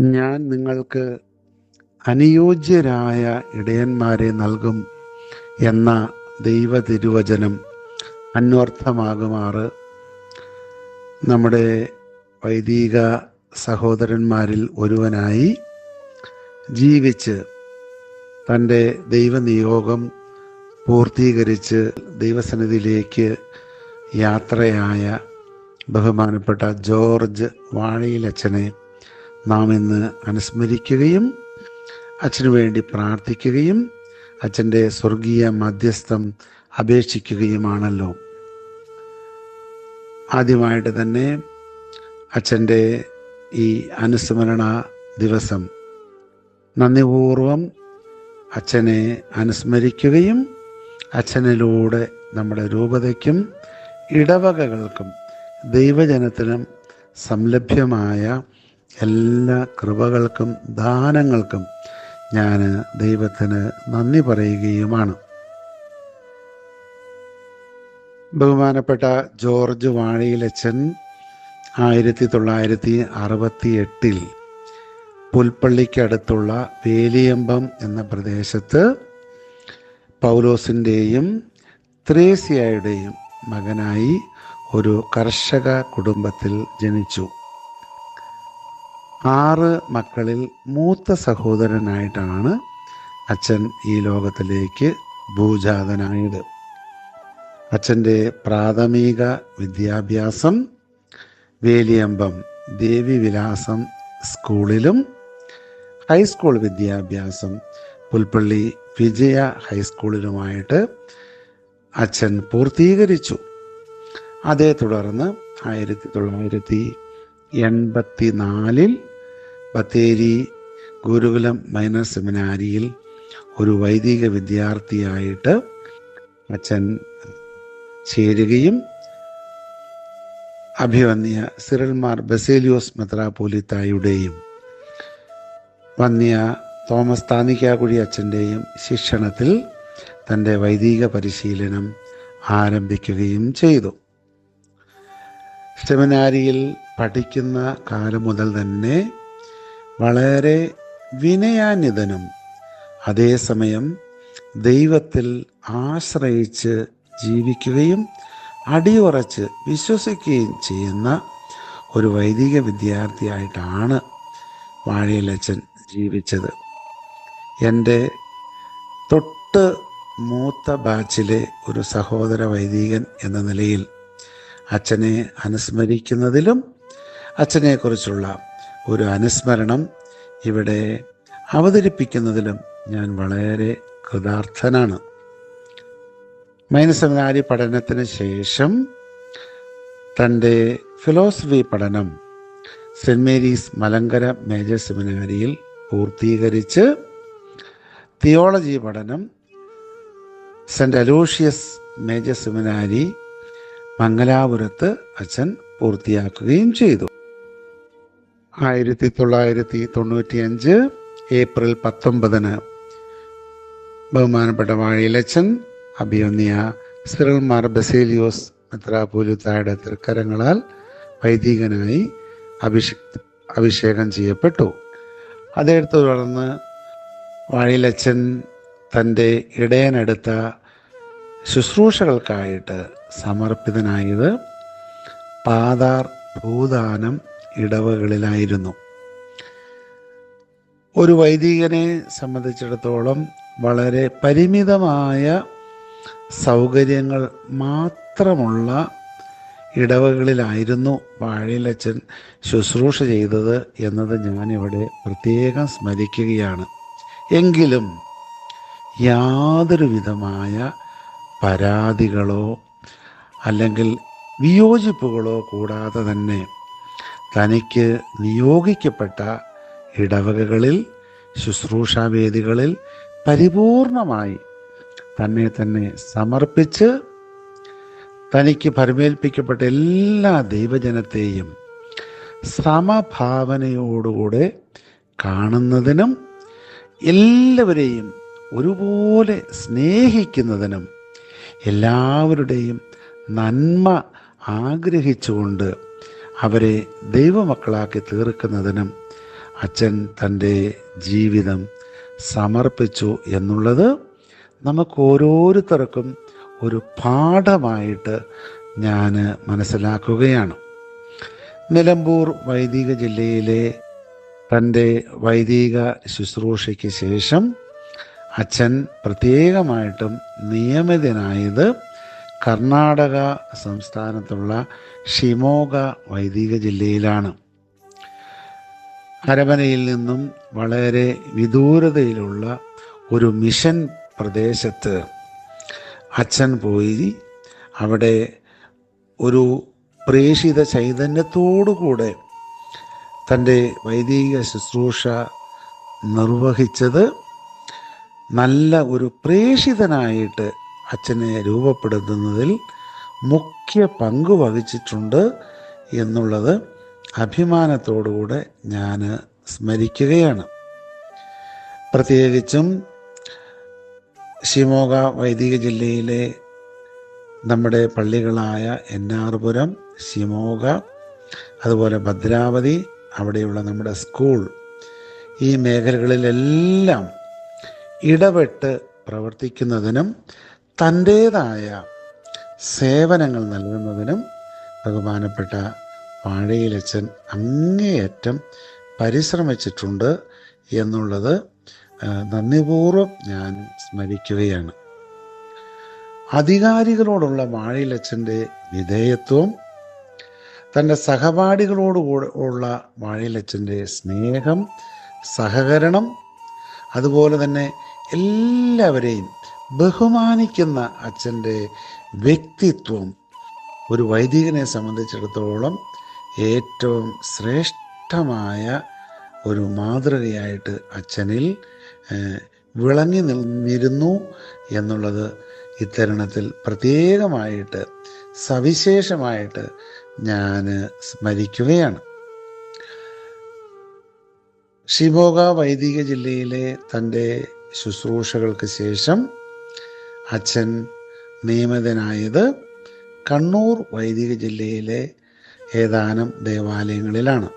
ഞാൻ നിങ്ങൾക്ക് അനുയോജ്യരായ ഇടയന്മാരെ നൽകും എന്ന ദൈവ തിരുവചനം അന്വർത്ഥമാകുമാറ്. നമ്മുടെ വൈദിക സഹോദരന്മാരിൽ ഒരുവനായി ജീവിച്ച് തന്റെ ദൈവനിയോഗം പൂർത്തീകരിച്ച് ദൈവസന്നിധിയിലേക്ക് യാത്രയായ ബഹുമാനപ്പെട്ട ജോർജ് വാഴയിലച്ഛനെ നാം ഇന്ന് അനുസ്മരിക്കുകയും അച്ഛനു വേണ്ടി പ്രാർത്ഥിക്കുകയും അച്ഛന്റെ സ്വർഗീയ മധ്യസ്ഥം അപേക്ഷിക്കുകയുമാണല്ലോ. ആദ്യമായിട്ട് തന്നെ അച്ഛന്റെ ഈ അനുസ്മരണ ദിവസം. നന്ദിപൂർവം അച്ഛനെ അനുസ്മരിക്കുകയും അച്ഛനിലൂടെ നമ്മുടെ രൂപതയ്ക്കും ഇടവകകൾക്കും ദൈവജനത്തിനും സംലഭ്യമായ എല്ലാ കൃപകൾക്കും ദാനങ്ങൾക്കും ഞാൻ ദൈവത്തിന് നന്ദി പറയുകയുമാണ്. ബഹുമാനപ്പെട്ട ജോർജ് വാഴയിലച്ചൻ ആയിരത്തി തൊള്ളായിരത്തി അറുപത്തി എട്ടിൽ പുൽപ്പള്ളിക്കടുത്തുള്ള വേലിയമ്പം എന്ന പ്രദേശത്ത് പൗലോസിന്റെയും ത്രേസ്യയുടെയും മകനായി ഒരു കർഷക കുടുംബത്തിൽ ജനിച്ചു. ആറ് മക്കളിൽ മൂത്ത സഹോദരനായിട്ടാണ് അച്ഛൻ ഈ ലോകത്തിലേക്ക് ഭൂജാതനായത്. അച്ഛന്റെ പ്രാഥമിക വിദ്യാഭ്യാസം വേലിയമ്പം ദേവിവിലാസം സ്കൂളിലും ഹൈസ്കൂൾ വിദ്യാഭ്യാസം പുൽപ്പള്ളി വിജയ ഹൈസ്കൂളിലുമായിട്ട് അച്ഛൻ പൂർത്തീകരിച്ചു. അതേ തുടർന്ന് ആയിരത്തി തൊള്ളായിരത്തി എൺപത്തി നാലിൽ ബത്തേരി ഗുരുകുലം മൈനർ സെമിനാരിയിൽ ഒരു വൈദിക വിദ്യാർത്ഥിയായിട്ട് അച്ഛൻ ചേരുകയും അഭിവന്യ സിറൽമാർ ബസേലിയോസ് മെത്രാപോലിത്തായുടെയും വന്യ തോമസ് താനിക്കാകുഴി അച്ഛന്റെയും ശിക്ഷണത്തിൽ തന്റെ വൈദിക പരിശീലനം ആരംഭിക്കുകയും ചെയ്തു. സെമിനാരിയിൽ പഠിക്കുന്ന കാലം മുതൽ തന്നെ വളരെ വിനയാന്യതനും അതേസമയം ദൈവത്തിൽ ആശ്രയിച്ച് ജീവിക്കുകയും അടിയുറച്ച് വിശ്വസിക്കുകയും ചെയ്യുന്ന ഒരു വൈദിക വിദ്യാർത്ഥിയായിട്ടാണ് വാഴയിലച്ചൻ ജീവിച്ചത്. എന്റെ തൊട്ട് മൂത്ത ബാച്ചിലെ ഒരു സഹോദര വൈദികൻ എന്ന നിലയിൽ അച്ഛനെ അനുസ്മരിക്കുന്നതിലും അച്ഛനെക്കുറിച്ചുള്ള ഒരു അനുസ്മരണം ഇവിടെ അവതരിപ്പിക്കുന്നതിലും ഞാൻ വളരെ കൃതാർത്ഥനാണ്. മൈനസെമിനാരി പഠനത്തിന് ശേഷം തന്റെ ഫിലോസഫി പഠനം സെന്റ് മേരീസ് മലങ്കര മേജർ സെമിനാരിയിൽ പൂർത്തീകരിച്ച് തിയോളജി പഠനം സെന്റ് അലൂഷ്യസ് മേജർ സെമിനാരി മംഗലാപുരത്ത് അച്ഛൻ പൂർത്തിയാക്കുകയും ചെയ്തു. ആയിരത്തി തൊള്ളായിരത്തി തൊണ്ണൂറ്റിയഞ്ച് ഏപ്രിൽ പത്തൊമ്പതിന് ബഹുമാനപ്പെട്ട വാഴയിലച്ചൻ അഭിയോന്നിയ സിറൽ മാർ ബസേലിയോസ് മെത്രാപോലിത്തായുടെ തൃക്കരങ്ങളാൽ വൈദികനായി അഭിഷേ അഭിഷേകം ചെയ്യപ്പെട്ടു. അദ്ദേഹത്തെ തുടർന്ന് വാഴയിലച്ചൻ തന്റെ ഇടയനെടുത്ത ശുശ്രൂഷകൾക്കായിട്ട് സമർപ്പിതനായത് പാതാർ ഭൂദാനം ഇടവകളിലായിരുന്നു. ഒരു വൈദികനെ സംബന്ധിച്ചിടത്തോളം വളരെ പരിമിതമായ സൗകര്യങ്ങൾ മാത്രമുള്ള ഇടവകളിലായിരുന്നു വാഴയിലച്ചൻ ശുശ്രൂഷ ചെയ്തത് എന്നത് ഞാനിവിടെ പ്രത്യേകം സ്മരിക്കുകയാണ്. എങ്കിലും യാതൊരുവിധമായ പരാതികളോ അല്ലെങ്കിൽ വിയോജിപ്പുകളോ കൂടാതെ തന്നെ തനിക്ക് നിയോഗിക്കപ്പെട്ട ഇടവകകളിൽ ശുശ്രൂഷാവേദികളിൽ പരിപൂർണമായി തന്നെ തന്നെ സമർപ്പിച്ച് തനിക്ക് പരിമേൽപ്പിക്കപ്പെട്ട എല്ലാ ദൈവജനത്തെയും സമഭാവനയോടുകൂടെ കാണുന്നതിനും എല്ലാവരെയും ഒരുപോലെ സ്നേഹിക്കുന്നതിനും എല്ലാവരുടെയും നന്മ ആഗ്രഹിച്ചുകൊണ്ട് അവരെ ദൈവമക്കളാക്കി തീർക്കുന്നതിനും അച്ഛൻ തന്റെ ജീവിതം സമർപ്പിച്ചു എന്നുള്ളത് നമുക്ക് ഓരോരുത്തർക്കും ഒരു പാഠമായിട്ട് ഞാൻ മനസ്സിലാക്കുകയാണ്. നിലമ്പൂർ വൈദിക ജില്ലയിലെ തന്റെ വൈദിക ശുശ്രൂഷയ്ക്ക് ശേഷം അച്ഛൻ പ്രത്യേകമായിട്ടും നിയമിതനായത് കർണാടക സംസ്ഥാനത്തുള്ള ഷിമോഗ വൈദിക ജില്ലയിലാണ്. അരമനയിൽ നിന്നും വളരെ വിദൂരതയിലുള്ള ഒരു മിഷൻ പ്രദേശത്ത് അച്ഛൻ പോയി. അവിടെ ഒരു പ്രേഷിത ചൈതന്യത്തോടുകൂടെ തന്റെ വൈദിക ശുശ്രൂഷ നിർവഹിച്ചത് നല്ല ഒരു പ്രേഷിതനായിട്ട് അച്ഛനെ രൂപപ്പെടുത്തുന്നതിൽ മുഖ്യ പങ്ക് വഹിച്ചിട്ടുണ്ട് എന്നുള്ളത് അഭിമാനത്തോടുകൂടെ ഞാൻ സ്മരിക്കുകയാണ്. പ്രത്യേകിച്ചും ശിമോഗ വൈദിക ജില്ലയിലെ നമ്മുടെ പള്ളികളായ എന്നാർപുരം ശിമോഗ അതുപോലെ ഭദ്രാവതി അവിടെയുള്ള നമ്മുടെ സ്കൂൾ ഈ മേഖലകളിലെല്ലാം ഇടപെട്ട് പ്രവർത്തിക്കുന്നതിനും തന്റേതായ സേവനങ്ങൾ നൽകുന്നതിനും ബഹുമാനപ്പെട്ട വാഴയിലച്ചൻ അങ്ങേയറ്റം പരിശ്രമിച്ചിട്ടുണ്ട് എന്നുള്ളത് നന്ദിപൂർവം ഞാൻ സ്മരിക്കുകയാണ്. അധികാരികളോടുള്ള വാഴയിലച്ചന്റെ വിധേയത്വം തന്റെ സഹപാഠികളോടുകൂടെ ഉള്ള വാഴയിലച്ചന്റെ സ്നേഹം സഹകരണം അതുപോലെ തന്നെ എല്ലാവരെയും ബഹുമാനിക്കുന്ന അച്ഛന്റെ വ്യക്തിത്വം ഒരു വൈദികനെ സംബന്ധിച്ചിടത്തോളം ഏറ്റവും ശ്രേഷ്ഠമായ ഒരു മാതൃകയായിട്ട് അച്ഛനിൽ വിളങ്ങി നിന്നിരുന്നു എന്നുള്ളത് ഇത്തരുണത്തിൽ പ്രത്യേകമായിട്ട് സവിശേഷമായിട്ട് ഞാൻ സ്മരിക്കുകയാണ്. ഷിമോഗ വൈദിക ജില്ലയിലെ തന്റെ ശുശ്രൂഷകൾക്ക് ശേഷം അച്ഛൻ നിയമിതനായത് കണ്ണൂർ വൈദിക ജില്ലയിലെ ഏതാനും ദേവാലയങ്ങളിലാണ്.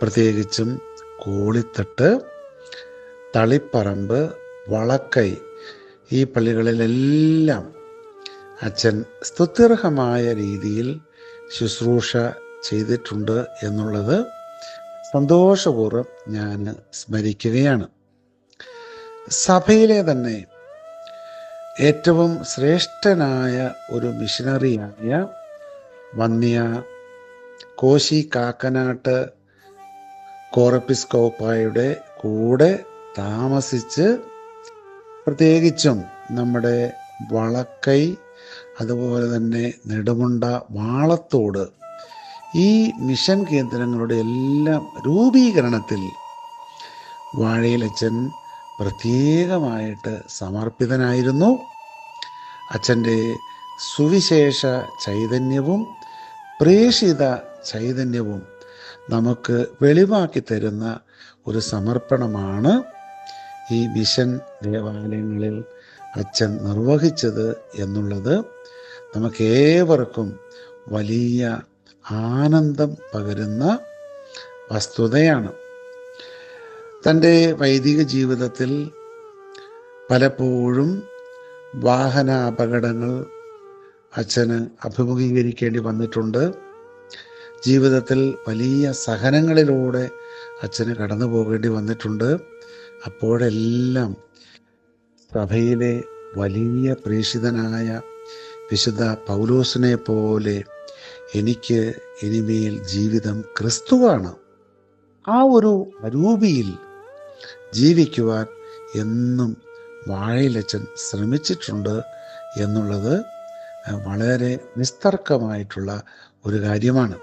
പ്രത്യേകിച്ചും കോളിത്തട്ട് തളിപ്പറമ്പ് വളക്കൈ ഈ പള്ളികളിലെല്ലാം അച്ഛൻ സ്തുത്യർഹമായ രീതിയിൽ ശുശ്രൂഷ ചെയ്തിട്ടുണ്ട് എന്നുള്ളത് സന്തോഷപൂർവം ഞാൻ സ്മരിക്കുകയാണ്. സഭയിലെ തന്നെ ഏറ്റവും ശ്രേഷ്ഠനായ ഒരു മിഷനറിയായ വന്നിയ കോശി കാക്കനാട്ട് കോറപ്പിസ്കോപ്പായുടെ കൂടെ താമസിച്ച് പ്രത്യേകിച്ചും നമ്മുടെ വളക്കൈ അതുപോലെ തന്നെ നെടുമുണ്ട വാളത്തോട് ഈ മിഷൻ കേന്ദ്രങ്ങളുടെ എല്ലാം രൂപീകരണത്തിൽ വാഴയിലച്ചൻ പ്രത്യേകമായിട്ട് സമർപ്പിതനായിരുന്നു. അച്ഛന്റെ സുവിശേഷ ചൈതന്യവും പ്രേഷിത ചൈതന്യവും നമുക്ക് വെളിവാക്കി തരുന്ന ഒരു സമർപ്പണമാണ് ഈ മിഷൻ ദേവാലയങ്ങളിൽ അച്ഛൻ നിർവഹിച്ചത് എന്നുള്ളത്. നമുക്കേവർക്കും വലിയ ആനന്ദം പകരുന്ന വസ്തുതയാണ്. തന്റെ വൈദിക ജീവിതത്തിൽ പലപ്പോഴും വാഹന അപകടങ്ങൾ അച്ഛന് അഭിമുഖീകരിക്കേണ്ടി വന്നിട്ടുണ്ട്. ജീവിതത്തിൽ വലിയ സഹനങ്ങളിലൂടെ അച്ഛന് കടന്നു പോകേണ്ടി വന്നിട്ടുണ്ട്. അപ്പോഴെല്ലാം സഭയിലെ വലിയ പ്രേഷിതനായ വിശുദ്ധ പൗലോസിനെ പോലെ എനിക്ക് ഇനിമേൽ ജീവിതം ക്രിസ്തുവാണ്. ആ ഒരു അരൂപിയിൽ ജീവിക്കുവാൻ എന്നും വാഴയിലച്ചൻ ശ്രമിച്ചിട്ടുണ്ട് എന്നുള്ളത് വളരെ നിസ്തർക്കമായിട്ടുള്ള ഒരു കാര്യമാണ്.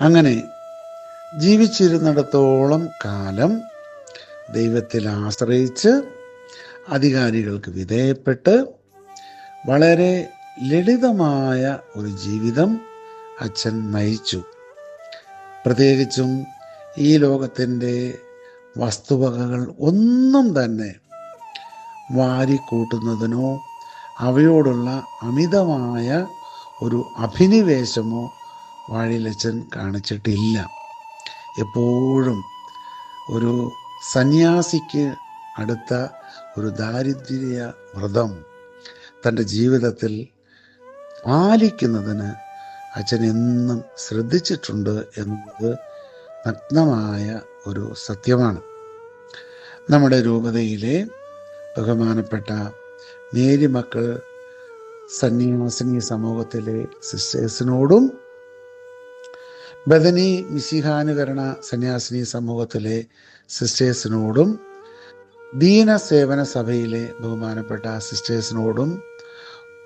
അങ്ങനെ ജീവിച്ചിരുന്നിടത്തോളം കാലം ദൈവത്തിൽ ആശ്രയിച്ച് അധികാരികൾക്ക് വിധേയപ്പെട്ട് വളരെ ലളിതമായ ഒരു ജീവിതം അച്ഛൻ നയിച്ചു. പ്രത്യേകിച്ചും ഈ ലോകത്തിന്റെ വസ്തുവകകൾ ഒന്നും തന്നെ വാരിക്കൂട്ടുന്നതിനോ അവയോടുള്ള അമിതമായ ഒരു അഭിനിവേശമോ വാഴിലച്ചൻ കാണിച്ചിട്ടില്ല. എപ്പോഴും ഒരു സന്യാസിക്ക് അടുത്ത ഒരു ദാരിദ്ര്യ വ്രതം തന്റെ ജീവിതത്തിൽ പാലിക്കുന്നതിന് അച്ഛൻ എന്നും ശ്രദ്ധിച്ചിട്ടുണ്ട് എന്നത് നഗ്നമായ ഒരു സത്യമാണ്. നമ്മുടെ രൂപതയിലെ ബഹുമാനപ്പെട്ട നേരിമക്കൾ സന്യാസിനി സമൂഹത്തിലെ സിസ്റ്റേഴ്സിനോടും ബദനി മിസിഹാനുകരണ സന്യാസിനി സമൂഹത്തിലെ സിസ്റ്റേഴ്സിനോടും ദീന സേവന സഭയിലെ ബഹുമാനപ്പെട്ട സിസ്റ്റേഴ്സിനോടും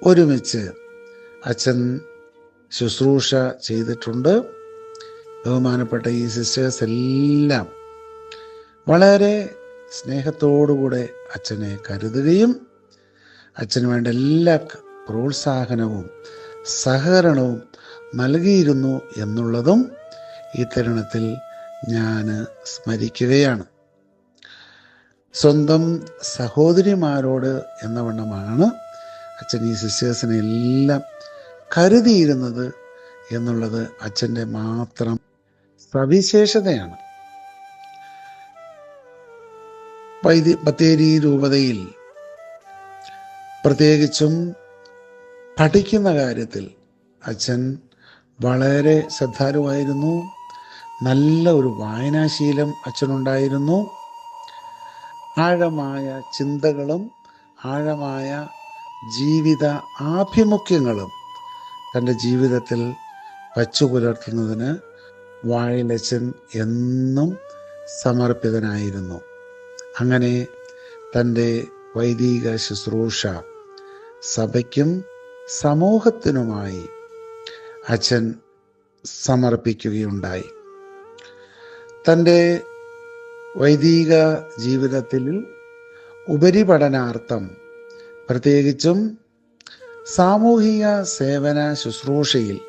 ഒരുമിച്ച് അച്ഛൻ ശുശ്രൂഷ ചെയ്തിട്ടുണ്ട്. ബഹുമാനപ്പെട്ട ഈ സിസ്റ്റേഴ്സ് എല്ലാം വളരെ സ്നേഹത്തോടുകൂടെ അച്ഛനെ കരുതുകയും അച്ഛന് വേണ്ട എല്ലാ പ്രോത്സാഹനവും സഹകരണവും നൽകിയിരുന്നു എന്നുള്ളതും ഈ തരുണത്തിൽ ഞാൻ സ്മരിക്കുകയാണ്. സ്വന്തം സഹോദരിമാരോട് എന്ന വണ്ണമാണ് അച്ഛൻ ഈ സിസ്റ്റേഴ്സിനെ എല്ലാം കരുതിയിരുന്നത് എന്നുള്ളത് അച്ഛന്റെ മാത്രം സവിശേഷതയാണ്. വൈദ്യ ബത്തേരി രൂപതയിൽ പ്രത്യേകിച്ചും പഠിക്കുന്ന കാര്യത്തിൽ അച്ഛൻ വളരെ ശ്രദ്ധാലുവായിരുന്നു. നല്ല ഒരു വായനാശീലം അച്ഛനുണ്ടായിരുന്നു. ആഴമായ ചിന്തകളും ആഴമായ ജീവിത ആഭിമുഖ്യങ്ങളും തന്റെ ജീവിതത്തിൽ വച്ചു പുലർത്തുന്നതിന് വാഴിലച്ചൻ എന്നും സമർപ്പിതനായിരുന്നു. അങ്ങനെ തന്റെ വൈദിക ശുശ്രൂഷ സഭയ്ക്കും സമൂഹത്തിനുമായി അച്ഛൻ സമർപ്പിക്കുകയുണ്ടായി. തന്റെ വൈദിക ജീവിതത്തിൽ ഉപരിപഠനാർത്ഥം പ്രത്യേകിച്ചും സാമൂഹിക സേവന ശുശ്രൂഷയിൽ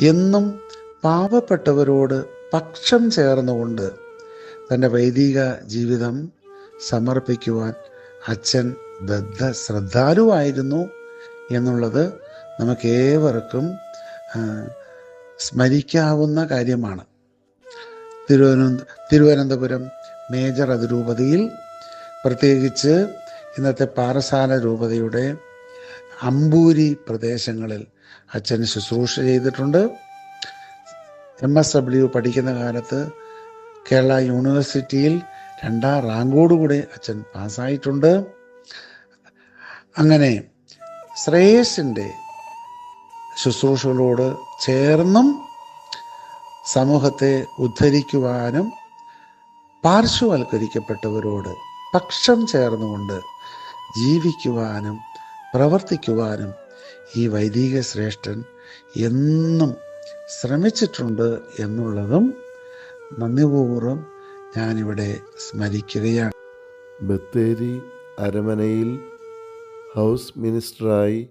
എന്നും പാവപ്പെട്ടവരോട് പക്ഷം ചേർന്നുകൊണ്ട് തന്റെ വൈദിക ജീവിതം സമർപ്പിക്കുവാൻ അച്ഛൻ ദദ്ധ ശ്രദ്ധാലുവായിരുന്നു എന്നുള്ളത് നമുക്കേവർക്കും സ്മരിക്കാവുന്ന കാര്യമാണ്. തിരുവനന്ത തിരുവനന്തപുരം മേജർ അതിരൂപതയിൽ പ്രത്യേകിച്ച് ഇന്നത്തെ പാറശാല രൂപതയുടെ അമ്പൂരി പ്രദേശങ്ങളിൽ അച്ഛൻ ശുശ്രൂഷ ചെയ്തിട്ടുണ്ട്. എം എസ് ഡബ്ല്യു പഠിക്കുന്ന കാലത്ത് കേരള യൂണിവേഴ്സിറ്റിയിൽ രണ്ടാം റാങ്കോടുകൂടി അച്ഛൻ പാസ്സായിട്ടുണ്ട്. അങ്ങനെ ശ്രേയസിന്റെ ശുശ്രൂഷകളോട് ചേർന്നും സമൂഹത്തെ ഉദ്ധരിക്കുവാനും പാർശ്വവൽക്കരിക്കപ്പെട്ടവരോട് പക്ഷം ചേർന്നുകൊണ്ട് ജീവിക്കുവാനും പ്രവർത്തിക്കുവാനും ഈ വൈദിക ശ്രേഷ്ഠൻ എന്നും ശ്രമിച്ചിട്ടുണ്ട് എന്നുള്ളതും നന്ദിപൂർവം ഞാനിവിടെ സ്മരിക്കുകയാണ്. ബത്തേരി അരമനയിൽ ഹൗസ് മിനിസ്റ്ററായി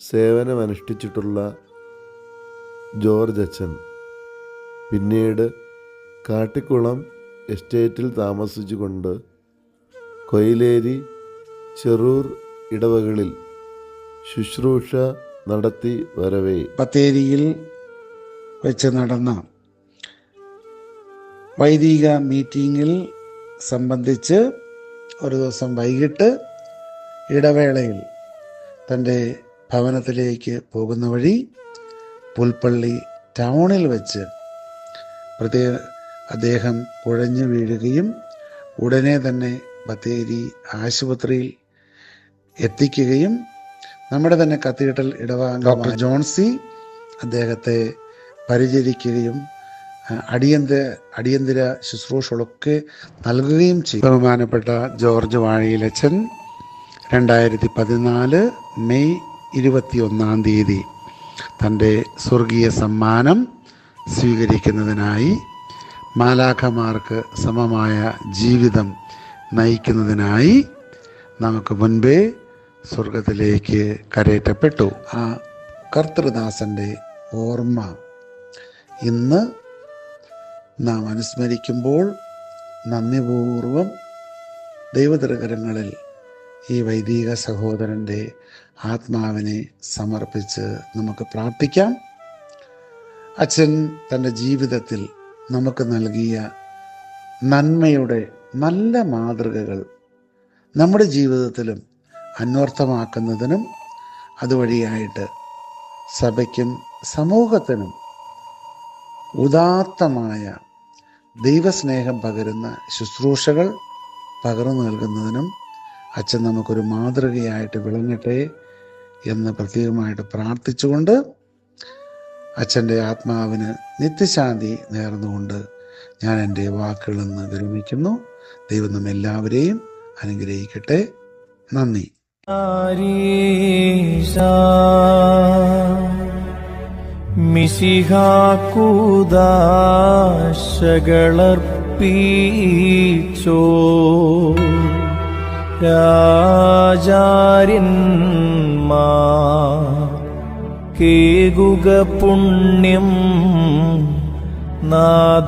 സേവനമനുഷ്ഠിച്ചിട്ടുള്ള ജോർജ് അച്ഛൻ. പിന്നീട് കാട്ടിക്കുളം എസ്റ്റേറ്റിൽ താമസിച്ചുകൊണ്ട് കൊയിലേരി ചെറൂർ ഇടവകളിൽ ശുശ്രൂഷ നടത്തി വരവേ. ബത്തേരിയിൽ വെച്ച് നടന്ന വൈദിക മീറ്റിങ്ങിൽ സംബന്ധിച്ച് ഒരു ദിവസം വൈകിട്ട് ഇടവേളയിൽ തന്റെ ഭവനത്തിലേക്ക് പോകുന്ന വഴി പുൽപ്പള്ളി ടൗണിൽ വെച്ച് പ്രത്യേക അദ്ദേഹം കുഴഞ്ഞു വീഴുകയും ഉടനെ തന്നെ ബത്തേരി ആശുപത്രിയിൽ എത്തിക്കുകയും നമ്മുടെ തന്നെ കത്തീഡ്രൽ ഇടവ ഡോക്ടർ ജോൺസി അദ്ദേഹത്തെ പരിചരിക്കുകയും അടിയന്തര അടിയന്തര ശുശ്രൂഷകളൊക്കെ നൽകുകയും ചെയ്തു. ബഹുമാനപ്പെട്ട ജോർജ് വാഴയിലച്ചൻ രണ്ടായിരത്തി പതിനാല് മെയ് ഇരുപത്തി ഒന്നാം തീയതി തന്റെ സ്വർഗീയ സമ്മാനം സ്വീകരിക്കുന്നതിനായി മാലാഖമാർക്ക് സമമായ ജീവിതം നയിക്കുന്നതിനായി നമുക്ക് മുൻപേ സ്വർഗത്തിലേക്ക് കരയറ്റപ്പെട്ടു. ആ കർത്തൃദാസന്റെ ഓർമ്മ ഇന്ന് നാം അനുസ്മരിക്കുമ്പോൾ നന്ദിപൂർവം ദൈവതിരകരങ്ങളിൽ ഈ വൈദിക സഹോദരന്റെ ആത്മാവിനെ സമർപ്പിച്ച് നമുക്ക് പ്രാർത്ഥിക്കാം. അച്ഛൻ തന്റെ ജീവിതത്തിൽ നമുക്ക് നൽകിയ നന്മയുടെ നല്ല മാതൃകകൾ നമ്മുടെ ജീവിതത്തിലും അന്വർത്ഥമാക്കുന്നതിനും അതുവഴിയായിട്ട് സഭയ്ക്കും സമൂഹത്തിനും ഉദാത്തമായ ദൈവസ്നേഹം പകരുന്ന ശുശ്രൂഷകൾ പകർന്നു നൽകുന്നതിനും അച്ഛൻ നമുക്കൊരു മാതൃകയായിട്ട് വിളങ്ങട്ടെ എന്ന് പ്രത്യേകമായിട്ട് പ്രാർത്ഥിച്ചുകൊണ്ട് അച്ഛന്റെ ആത്മാവിന് നിത്യശാന്തി നേർന്നുകൊണ്ട് ഞാൻ എന്റെ വാക്കുകളിൽ നിന്ന് വിരമിക്കുന്നു. ദൈവം നമ്മെല്ലാവരെയും അനുഗ്രഹിക്കട്ടെ. നന്ദി. മിശിഹാക്കൂദാശകളർപ്പീച്ചോ രാജാരിന്മാ കേകുക പുണ്യം നാഥാസ്തോത്രം.